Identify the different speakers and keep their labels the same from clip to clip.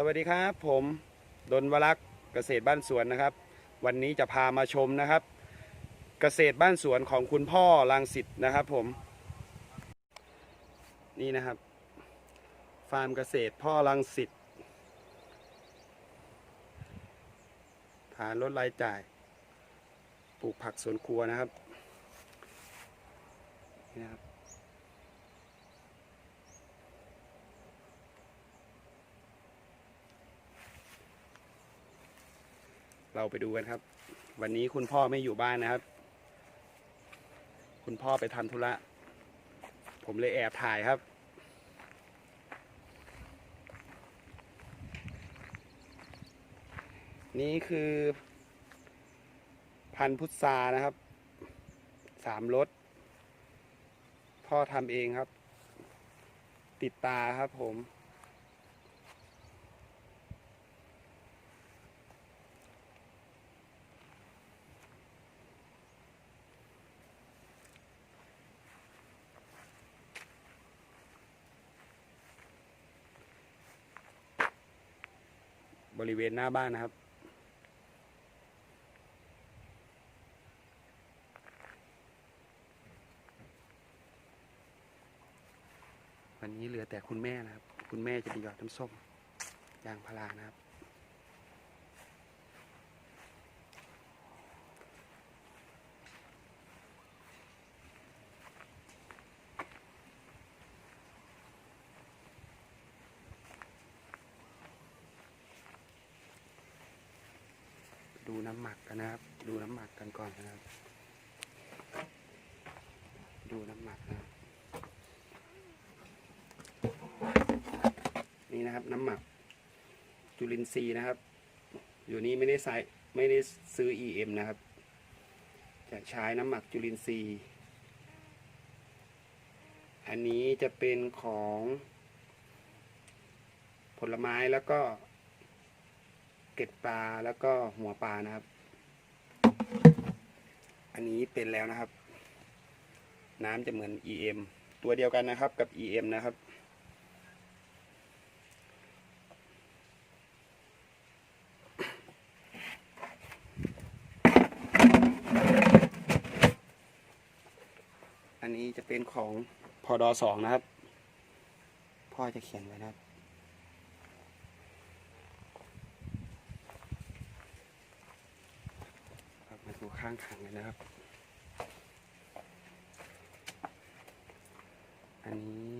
Speaker 1: สวัสดีครับผมดนวรักษ์เกษตรบ้านสวนนะครับ วันนี้จะพามาชมนะครับ เกษตรบ้านสวนของคุณพ่อรังสิตนะครับผม นี่นะครับ ฟาร์มเกษตรพ่อรังสิตฐานลดรายจ่าย ปลูกผักสวนครัวนะครับนี่นะครับ เราไปดูกันครับ วันนี้คุณพ่อไม่อยู่บ้านนะครับ คุณพ่อไปทำธุระ ผมเลยแอบถ่ายครับนี่คือ พันธุ์พุทรานะครับ สามรสพ่อทำเองครับ ติดตาครับผม บริเวณหน้าบ้านนะครับ วันนี้เหลือแต่คุณแม่นะครับ คุณแม่จะไปหยอดน้ำส้มยางพารานะครับ ดูน้ำหมักกัน น้ำหมักกันก่อนนะครับ ดูน้ำหมักนะนี่นะครับน้ำหมัก จุลินทรีย์นะครับ อยู่นี้ไม่ได้ใส่ไม่ได้ซื้อ EM นะครับ จะใช้น้ำหมักจุลินทรีย์ อันนี้จะเป็นของผลไม้แล้วก็เก็ดปลาแล้วก็หัวปลานะครับ อันนี้เป็นแล้วนะครับ น้ำจะเหมือน EM ตัวเดียวกันนะครับกับ EM นะครับ อันนี้จะเป็นของพอดอสองนะครับ พ่อจะเขียนไว้นะครับ ครับมาดู ข้างถังเลยนะครับ อันนี้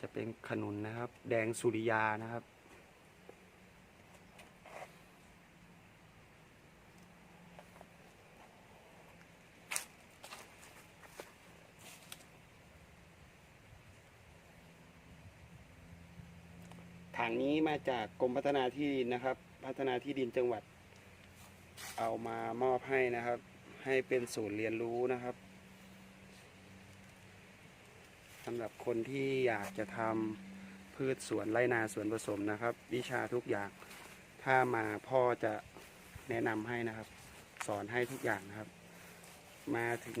Speaker 1: จะเป็นขนุนนะครับ แดงสุริยานะครับ ถังนี้มาจากกรมพัฒนาที่ดินนะครับ พัฒนาที่ดินจังหวัด เอามามอบให้นะครับ ให้เป็นศูนย์เรียนรู้นะครับสำหรับคนที่อยากจะทำพืชสวนไรนาสวนผสมนะครับ วิชาทุกอย่างถ้ามาพ่อจะแนะนำให้นะครับ สอนให้ทุกอย่างนะครับ มาถึง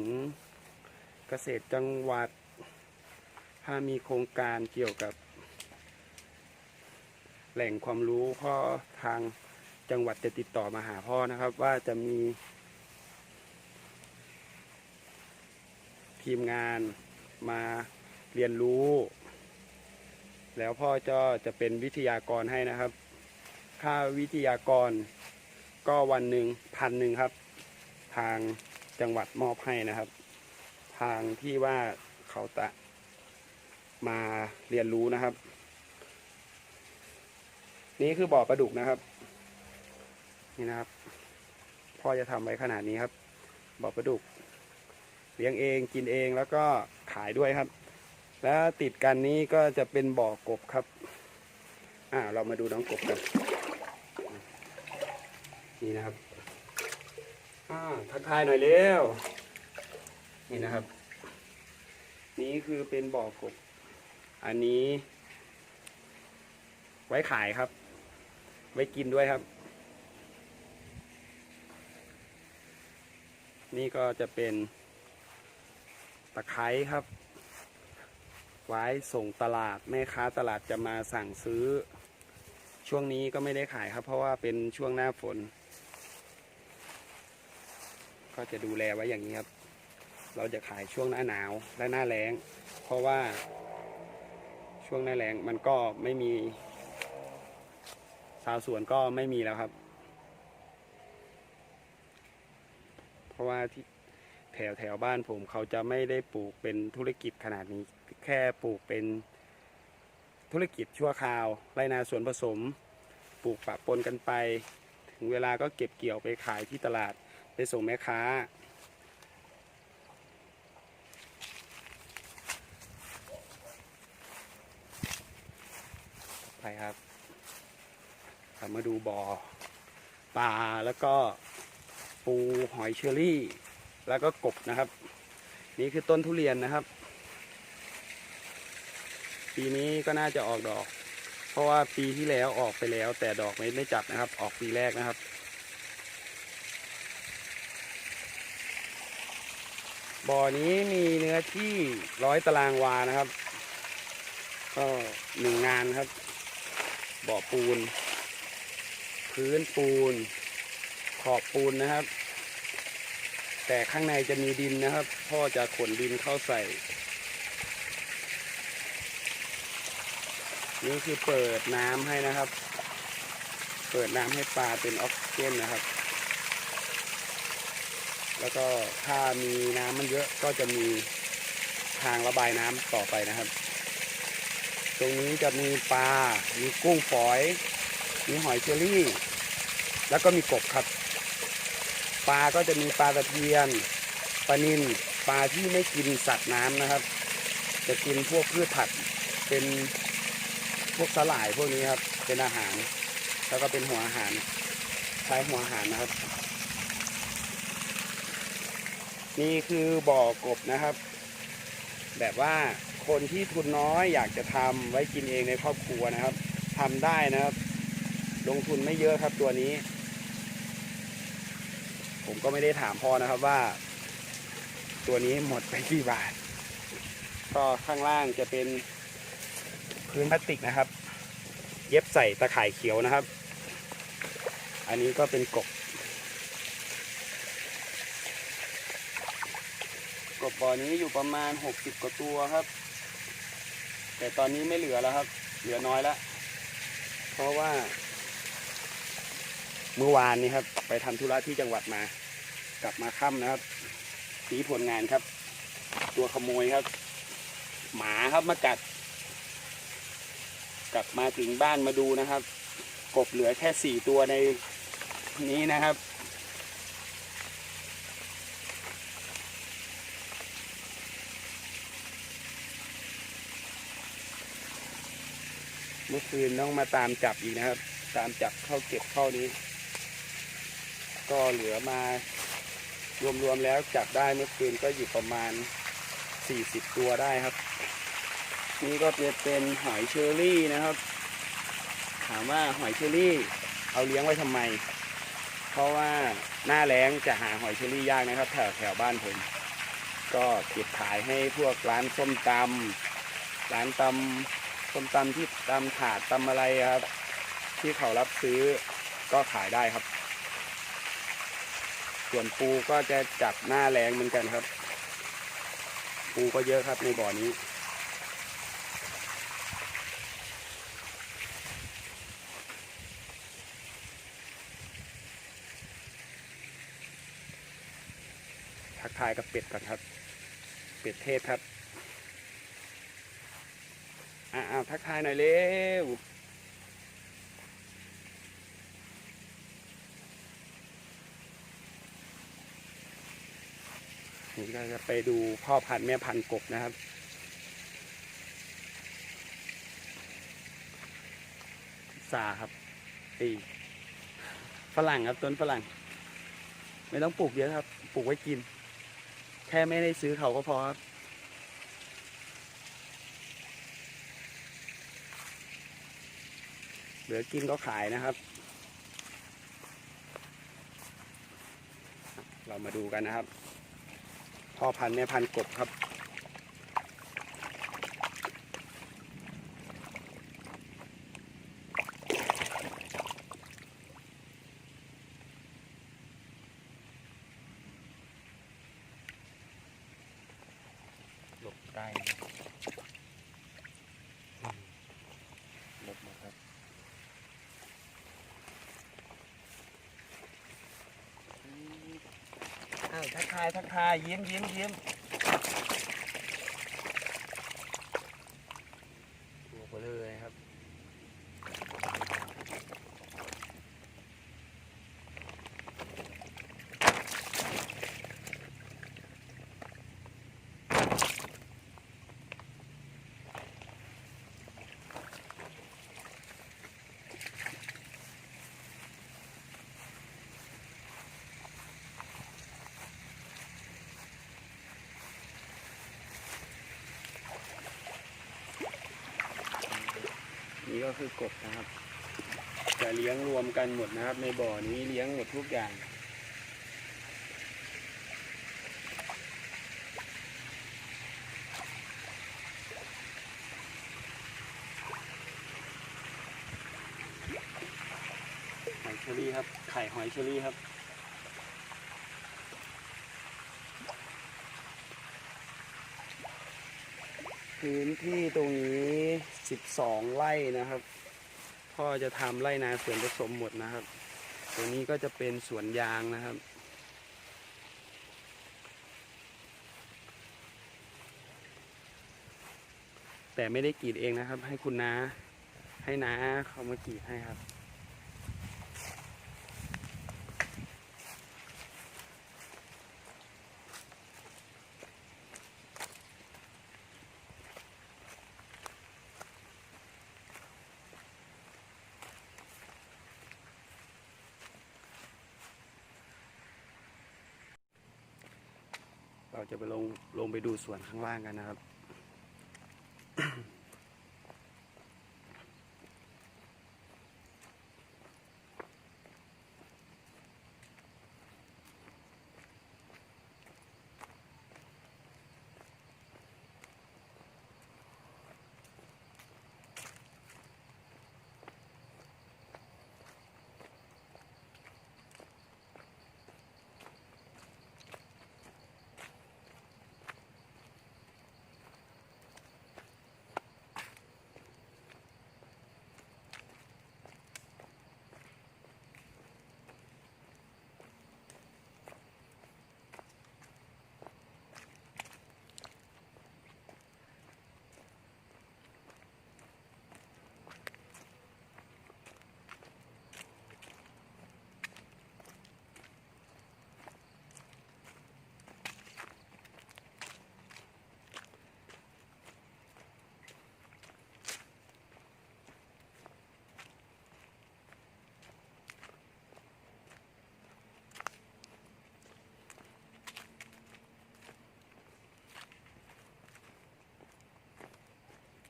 Speaker 1: เกษตรจังหวัด ถ้ามีโครงการเกี่ยวกับ แหล่งความรู้พ่อทาง จังหวัดจะติดต่อมาหาพ่อนะครับ ว่าจะมี ทีมงานมาเรียนรู้ แล้วพ่อจะจะเป็นวิทยากรให้นะครับ ค่าวิทยากรก็วันหนึ่งพันหนึ่งครับ ทางจังหวัดมอบให้นะครับ ทางที่ว่าเขาจะมาเรียนรู้นะครับ นี่คือบ่อปลาดุกนะครับ นี่นะครับ พ่อจะทำไว้ขนาดนี้ครับบ่อปลาดุก เลี้ยงเองกินเองแล้วก็ขายด้วยครับ แล้วติดกันนี้ก็จะเป็นบ่อกบครับ อ่า เรามาดูน้องกบกัน นี่นะครับอ่าทักทายหน่อยเร็วนี่นะครับ นี่คือเป็นบ่อกบ อันนี้ ไว้ขายครับ ไว้กินด้วยครับ นี่ก็จะเป็นตะไคร้ครับ ไว้ส่งตลาดแม่ค้าตลาดจะมาสั่งซื้อ ช่วงนี้ก็ไม่ได้ขายครับ เพราะว่าเป็นช่วงหน้าฝน ก็จะดูแลไว้อย่างนี้ครับ เราจะขายช่วงหน้าหนาวและหน้าแล้ง เพราะว่าช่วงหน้าแล้งมันก็ไม่มี ชาวสวนก็ไม่มีแล้วครับ เพ ราะว่าที่แถวแถวบ้านผมเขาจะไม่ได้ปลูกเป็นธุรกิจขนาดนี้ แค่ปลูกเป็นธุรกิจชั่วคราวไรนาสวนผสม ปลูกปะปนกันไป ถึงเวลาก็เก็บเกี่ยวไปขายที่ตลาดไปส่งแม่ค้า ไปครับมาดูบ่อปลาแล้วก็ ปูหอยเชอรี่ แล้วก็กบนะครับ นี่คือต้นทุเรียนนะครับ ปีนี้ก็น่าจะออกดอก เพราะว่าปีที่แล้วออกไปแล้ว แต่ดอกไม่ไม่จับนะครับ ออกปีแรกนะครับ บ่อนี้มีเนื้อที่ร้อยตารางวานะครับ ก็หนึ่งงานครับ บ่อปูน พื้นปูน ขอบปูนนะครับ แต่ข้างในจะมีดินนะครับ พ่อจะขนดินเข้าใส่ นี่คือเปิดน้ำให้นะครับ เปิดน้ำให้ปลาเป็นออกซิเจนนะครับ แล้วก็ถ้ามีน้ำมันเยอะก็จะมีทางระบายน้ำต่อไปนะครับ ตรงนี้จะมีปลา มีกุ้งฝอย มีหอยเชอรี่ แล้วก็มีกบครับ ปลาก็จะมีปลาตะเพียนปลานิลปลาที่ไม่กินสัตว์น้ำนะครับ จะกินพวกพืชผักเป็นพวกสลายพวกนี้ครับเป็นอาหาร แล้วก็เป็นหัวอาหารใช้หัวอาหารนะครับ นี่คือบ่อกบนะครับ แบบว่าคนที่ทุนน้อยอยากจะทำไว้กินเองในครอบครัวนะครับทำได้นะครับ ลงทุนไม่เยอะครับตัวนี้ ผมก็ไม่ได้ถามพ่อนะครับว่า ตัวนี้หมดไปกี่บาท ก็ข้างล่างจะเป็นพื้นพลาสติกนะครับ เย็บใส่ตะข่ายเขียวนะครับ อันนี้ก็เป็นกบกบบ่อนี้อยู่ประมาณ 60 กว่าตัวครับ แต่ตอนนี้ไม่เหลือแล้วครับ เหลือน้อยแล้ว เพราะว่า เมื่อวานนี้ครับ ไปทำธุระที่จังหวัดมา กลับมาค่ำนะครับสีผลงานครับ ตัวขโมยครับ หมาครับมากัด กลับมาถึงบ้านมาดูนะครับ กบเหลือแค่สี่ตัวในนี้นะครับเมื่อคืนต้องมาตามจับอีกนะครับ ตามจับเข้าเก็บเข้านี้ ก็เหลือมา รวมๆแล้วจับได้เมื่อคืนก็อยู่ประมาณ 40 ตัวได้ครับ นี่ก็จะเป็นหอยเชอรี่นะครับ ถามว่าหอยเชอรี่ เอาเลี้ยงไว้ทำไม เพราะว่าหน้าแล้งจะหาหอยเชอรี่ยากนะครับแถวแถวบ้านผม ก็เก็บขายให้พวกร้านส้มตำร้านตำส้มตำที่ตำถาดตำอะไรครับ ที่เขารับซื้อก็ขายได้ครับ ส่วนปูก็จะจับหน้าแรงเหมือนกันครับ ปูก็เยอะครับในบ่อนี้ทักทายกับเป็ดก่อนครับ เป็ดเทศครับอ้าวทักทายหน่อยเร็ว นี่ก็จะไปดูพ่อพันธุ์แม่พันธุ์กบนะครับ สาครับอีฝรั่งครับต้นฝรั่ง ไม่ต้องปลูกเยอะครับ ปลูกไว้กิน แค่ไม่ได้ซื้อเขาก็พอครับเหลือกินก็ขายนะครับ เรามาดูกันนะครับ พ่อพันธุ์แม่พันธุ์กบครับ
Speaker 2: ต้หลบหมดครับ
Speaker 1: อ้าว ทักทายยิ้มยิ้มยิ้มตัวเบลอเลยครับ นี่ ก็คือกบนะครับ จะเลี้ยงรวมกันหมดนะครับ ในบ่อนี้เลี้ยงหมดทุกอย่าง หอยเชอรี่ครับ ไข่หอยเชอรี่ครับ พื้นที่ตรงนี้ 12 ไร่นะครับพ่อจะทำไร่นาสวนผสมหมดนะครับ ตรงนี้ก็จะเป็นสวนยางนะครับ แต่ไม่ได้กรีดเองนะครับ ให้คุณน้าให้น้าเขามากรีดให้ครับ เราจะไปลงลงไปดู สวนข้างล่างกันนะครับ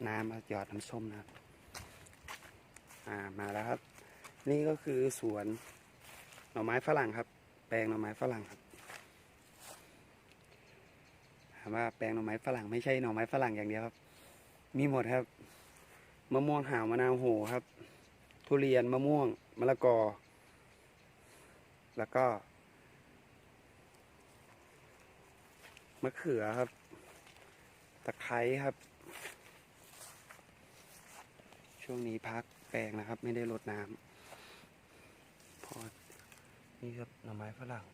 Speaker 1: น้ำมาหยอดน้ำส้มนะครับ อ่ามาแล้วครับ นี่ก็คือสวนหน่อไม้ฝรั่งครับ แปลงหน่อไม้ฝรั่งครับถามว่าแปลงหน่อไม้ฝรั่งไม่ใช่หน่อไม้ฝรั่งอย่างเดียวครับ มีหมดครับมะม่วงหาวมะนาวโหครับ ทุเรียนมะม่วงมะละกอ แล้วก็มะเขือครับ ตะไคร้ครับ ช่วงนี้พักแปลงนะครับ ไม่ได้รดน้ำพอนี่ครับหน่อไม้ฝรั่ง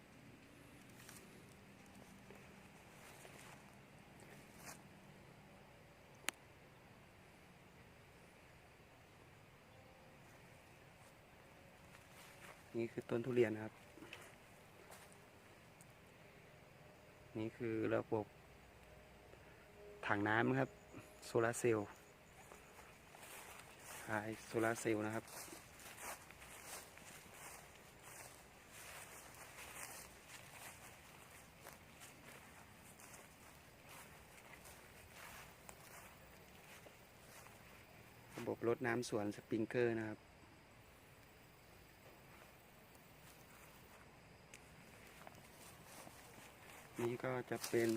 Speaker 1: นี่คือต้นทุเรียนนะครับ นี่คือระบบถังน้ำครับ โซลาร์เซลล์ ขายโซลาร์เซลล์นะครับ ระบบรดน้ำสวนสปริงเกอร์นะครับนี่ก็จะเป็น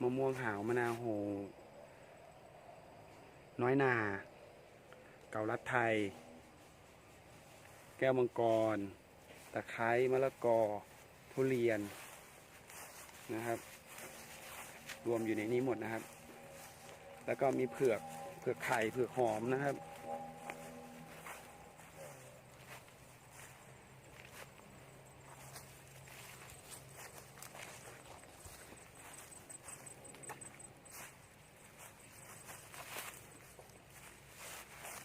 Speaker 1: มะม่วงหาวมะนาวโห น้อยนา เกาลัดไทย แก้วมังกร ตะไคร้มะละกอ ทุเรียนนะครับ รวมอยู่ในนี้หมดนะครับ แล้วก็มีเผือกเผือกไข่เผือกหอมนะครับ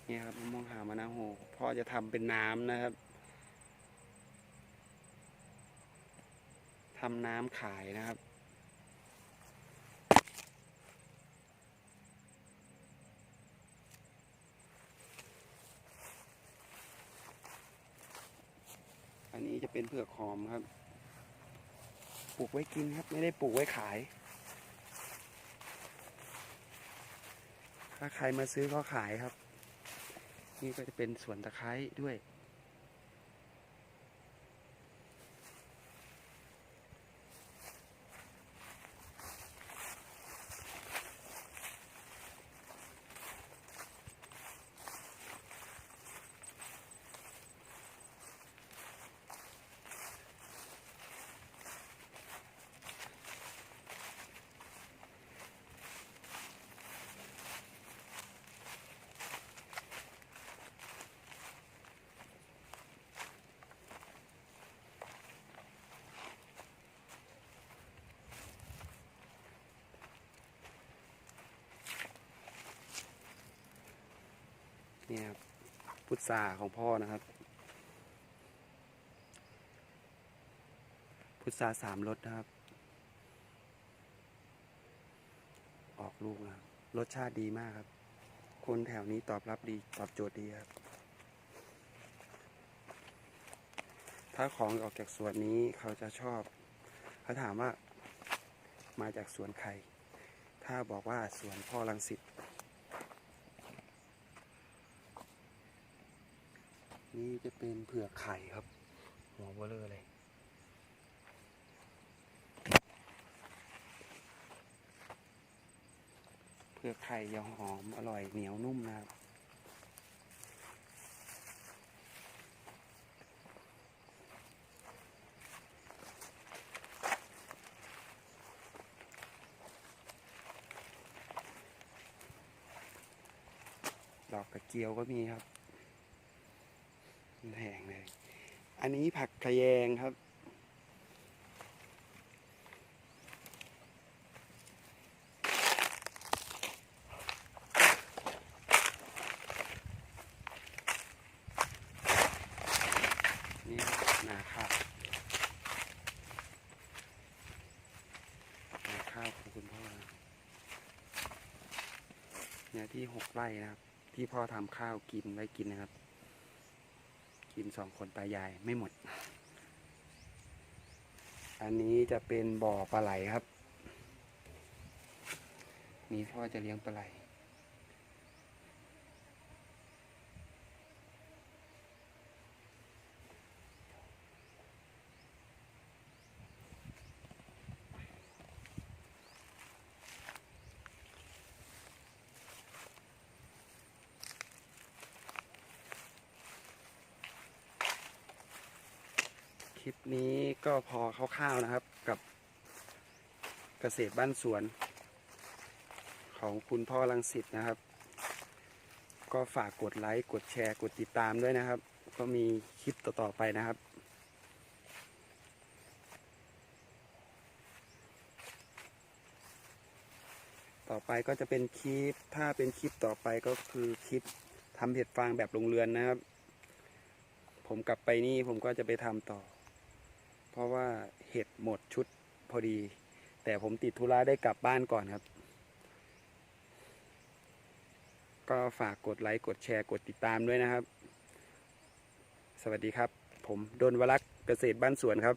Speaker 1: เนี่ยครับมะม่วงหามะนาวโหพ่อจะทำเป็นน้ำนะครับทำน้ำขายนะครับอันนี้จะเป็นเผือกหอมครับ ปลูกไว้กินครับ ไม่ได้ปลูกไว้ขาย ถ้าใครมาซื้อก็ขายครับ นี่ก็จะเป็นสวนตะไคร้ด้วย นี่ครับพุทราของพ่อนะครับ พุทราสามรสนะครับ ออกลูกนะครับรสชาติดีมากครับ คนแถวนี้ตอบรับดีตอบโจทย์ดีครับ ถ้าของออกจากสวนนี้เขาจะชอบ เขาถามว่ามาจากสวนใคร ถ้าบอกว่าสวนพ่อรังสิต นี่จะเป็นเผือกไข่ครับ หัวเบลเลอร์เลย เผือกไข่ยางหอมอร่อยเหนียวนุ่มนะครับดอกกระเจียวก็มีครับ แพงเลย อันนี้ผักขะแยงครับ นี่นาข้าวนาข้าวของคุณพ่อเนี่ยที่หกไร่นะครับ ที่พ่อทำข้าวกินไว้กินนะครับ กินสองคนตายายไม่หมด อันนี้จะเป็นบ่อปลาไหลครับ นี่พ่อจะเลี้ยงปลาไหล คลิปนี้ ก็พอคร่าวๆนะครับกับเกษตรบ้านสวน ของคุณพ่อลังสิตนะครับ ก็ฝากกดไลค์กดแชร์กดติดตามด้วยนะครับ ก็มีคลิปต่อๆไปนะครับต่อไปก็จะเป็นคลิป ถ้าเป็นคลิปต่อไปก็คือคลิปทำเห็ดฟางแบบโรงเรือนนะครับ ผมกลับไปนี่ผมก็จะไปทำต่อ ราะว่าเห็ดหมดชุดพอดี แต่ผมติดธุระได้กลับบ้านก่อนครับ ก็ฝากกดไลค์กดแชร์กดติดตามด้วยนะครับ สวัสดีครับ ผมดนวรักษ์เกษตรบ้านสวนครับ